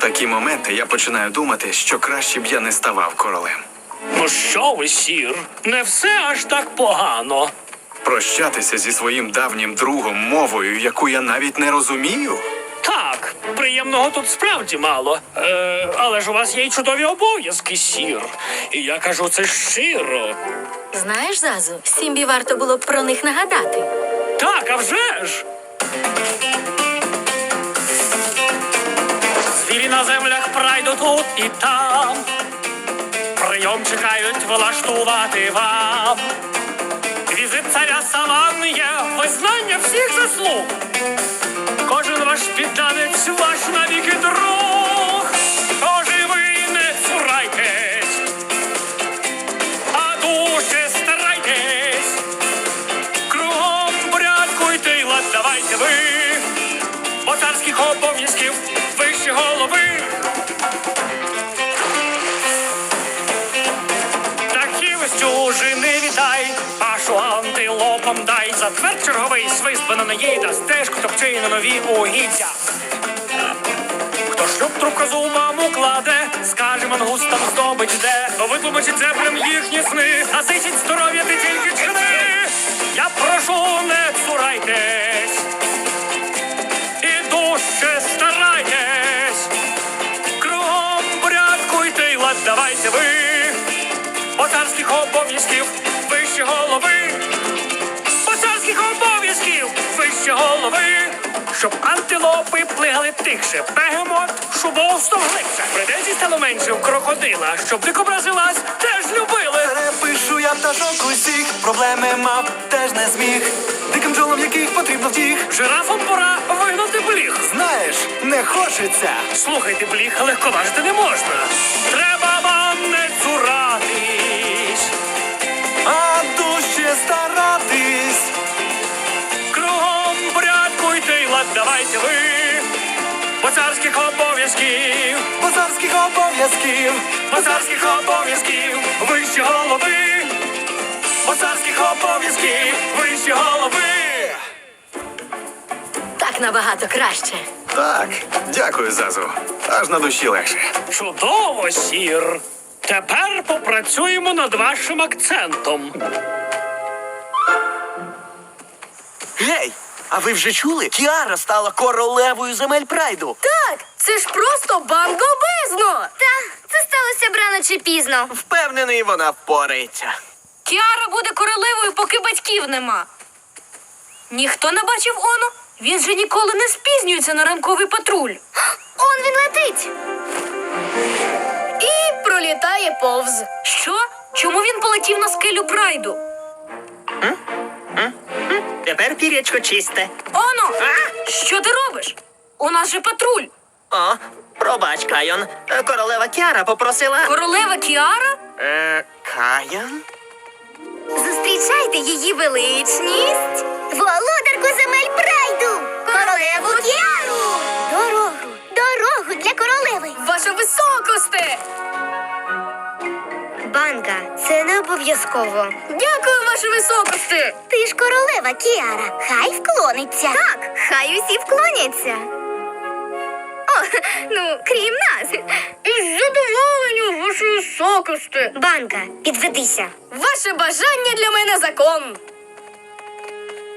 такі моменти я починаю думати, що краще б я не ставав королем. Ну що ви, сір? Не все аж так погано. Прощатися зі своїм давнім другом мовою, яку я навіть не розумію. Так, приємного тут справді мало. Е, але ж у вас є й чудові обов'язки, сір. І я кажу це щиро. Знаєш, Зазу, Сімбі варто було б про них нагадати. Так, а вже ж. На землях прайду тут і там. Прийом чекають влаштувати вам. Візит царя саван є визнання всіх заслуг. Кожен ваш підданець, ваш навіки друг. Тож і ви не цурайтесь, а дуже старайтесь. Кругом порядкуйте й лад давайте ви, бо царських обов'язків не вітай, ашу антилопам дай. Затверд черговий свист бананаїда, стежку топчи на нові угіддя. Хто шлюб трубкозубам укладе, скаже мангустам здобич де, витлумачить зеблям їхні сни, а сичить здоров'я ти тільки чини. Я прошу, не цурайтесь, і дужче старайтесь, кругом порядкуйте й лад давайте ви, царських обов'язків вище голови, бо царських обов'язків вище голови. Щоб антилопи плигали тихше, бегемот, шубовство глибше. Претензій стало менше в крокодила, щоб дикобрази вас теж любили. Перепишу я пташок усіх, проблеми мав теж не зміг. Диким бджолам, яких потрібно втіх. Жирафам пора вигнати бліг. Знаєш, не хочеться. Слухайте, бліг легковажити не можна. Треба вам не цуратись. Давайте ви. Бо царських обов'язків, Базарських обов'язків. бо царських обов'язків вище голови. Бо царських обов'язків вище голови. Так набагато краще. Так, дякую, Зазу. Аж на душі легше. Чудово, сір. Тепер попрацюємо над вашим акцентом. Гей, а ви вже чули? Кіара стала королевою земель прайду. Так, це ж просто бангобезно! Та це сталося б рано чи пізно. Впевнений, вона впорається. Кіара буде королевою, поки батьків нема. Ніхто не бачив Ону. Він же ніколи не спізнюється на ранковий патруль. Он він летить. І пролітає повз. Що? Чому він полетів на скелю прайду? Тепер пірячко чисте. Оно! Що ти робиш? У нас же патруль. О, пробач, Кайон. Королева Кіара попросила. Королева Кіара? Е, Кайон? Зустрічайте її величність. Володарку земель Банга, це не обов'язково. Дякую, ваші високості! Ти ж королева Кіара. Хай вклониться. Так, хай усі вклоняться. О, ну, крім нас. Із задоволенням, ваші високості. Банга, підведися. Ваше бажання для мене закон.